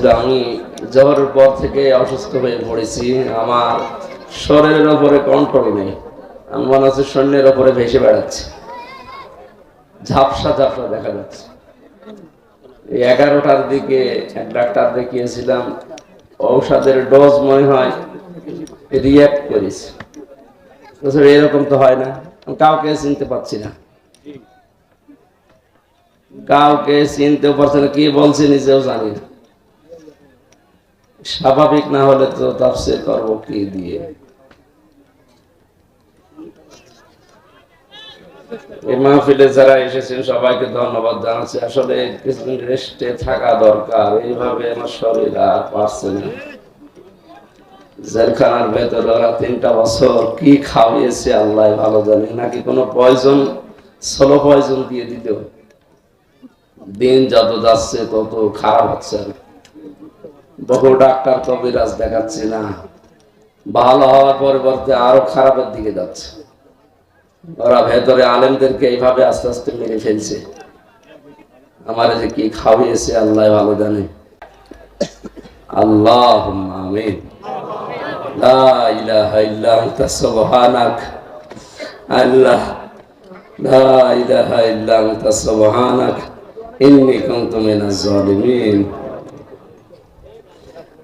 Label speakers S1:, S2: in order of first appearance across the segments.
S1: পরিচিত আমি জহরের পর থেকে অসুস্থ হয়ে পড়েছি। আমার শরীরের ওপরে কন্ট্রোল নেই। আমি মনে হচ্ছে সৈন্যের ওপরে ভেসে বেড়াচ্ছে। ঝাপসা ঝাপসা দেখা যাচ্ছে। এগারোটার দিকে এক ডাক্তার দেখিয়েছিলাম, ঔষধের ডোজ মনে হয় রিয়াক্ট করেছে। এরকম তো হয় না। কাউকে চিনতে পারছি না। কাউকে চিনতে পারছে না। কি বলছে নিজেও জানি না। স্বাভাবিক না হলে তো তাফসির করব কি দিয়ে? এই মাহফিলে যারা এসেছেন সবাইকে ধন্যবাদ জানাচ্ছি। আসলে কিছুদিন রেস্টে থাকা দরকার, এইভাবে আমার শরীর আর পারছে না। জেলখানার ভেতরে ওরা তিনটা বছর কি খাওয়িয়েছে আল্লাহ ভালো জানে। নাকি কোনো পয়জন সোলো পয়জন দিয়ে দিত? দিন যত যাচ্ছে তত খারাপ হচ্ছে। আর। বহু ডাক্তার তো কবিরাজ দেখাচ্ছি না। ভালো হওয়ার পরিবর্তে আরও খারাপের দিকে যাচ্ছে। ওরা ভেতরে আলেমদেরকে এইভাবে আস্তে আস্তে মেরে ফেলছে। আমার যে কি খাওয়িয়েছে আল্লাহ ভালো জানে। আল্লাহ আল্লাহ। লা ইলাহা ইল্লা আনতা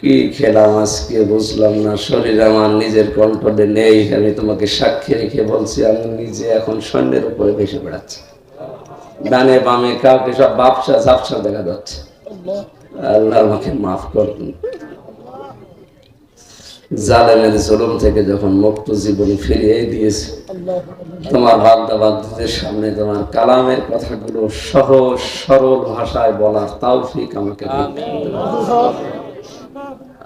S1: কি খেলাম আজকে বুঝলাম না, শরীর আমার নিজের কণ্ঠে নেই, আমি তোমাকে সাক্ষী রেখে বলছি, আমি নিজে এখন সৈন্যের উপরে ভেসে বেড়াচ্ছি। ডানে বামে কাউকে সব বাপসা ঝাপসা দেখা যাচ্ছে। আল্লাহ আমাকে মাফ করুন। জালেমের জুলুম থেকে যখন মুক্ত জীবন ফিরিয়ে দিয়েছে, তোমার বাগদা বাগদাদের সামনে তোমার কালামের কথাগুলো সহজ সরল ভাষায় বলার তাওফিক আমাকে দিন।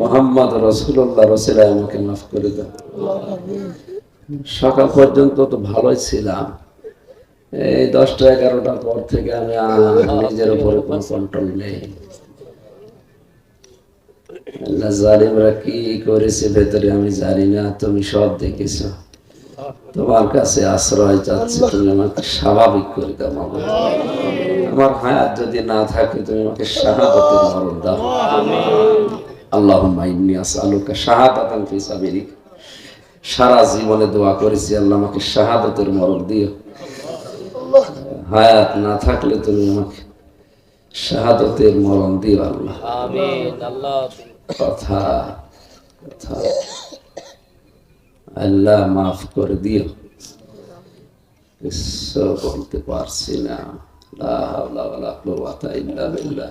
S1: মোহাম্মদ রসুল্লাহ রসিলায় আমাকে মাফ করে দাও সকাল পর্যন্ত তো ভালোই ছিলাম। এই দশটা এগারোটার পর থেকে আমি নিজের উপরে কোনো কন্ট্রোল নেই। জালিমরা কি করেছে ভেতরে আমি জানি না, তুমি সব দেখেছ। তোমার কাছে আশ্রয় চাচ্ছি, তুমি আমাকে স্বাভাবিক করে দাও মামা আমার হায়াত যদি না থাকে, তুমি আমাকে মরণ দাও। আল্লাহুম্মা ইন্নী আসআলুকা শাহাদাতান ফি সাবিলিক। সারা জীবনে দোয়া করেছি আল্লাহ আমাকে শাহাদাতের মরণ দিও। হায়াত না থাকলে তুমি আমাকে শাহাদতের মরণ দিও আল্লাহ। কথা কথা। আল্লাহ মাফ করে দিও। বলতে পারছি না। লা হাওলা ওয়ালা কুওয়াতা ইল্লা বিল্লাহ।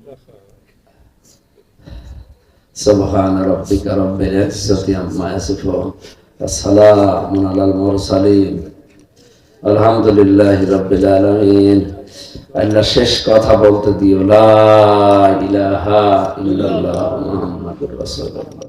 S1: سبحان ربك رب العزة عما يصفون وسلام على المرسلين الحمد لله رب العالمين আল্লাহ শেষ কথা বলতে দিও লা ইলাহা ইল্লাল্লাহ মুহাম্মাদুর রাসূলুল্লাহ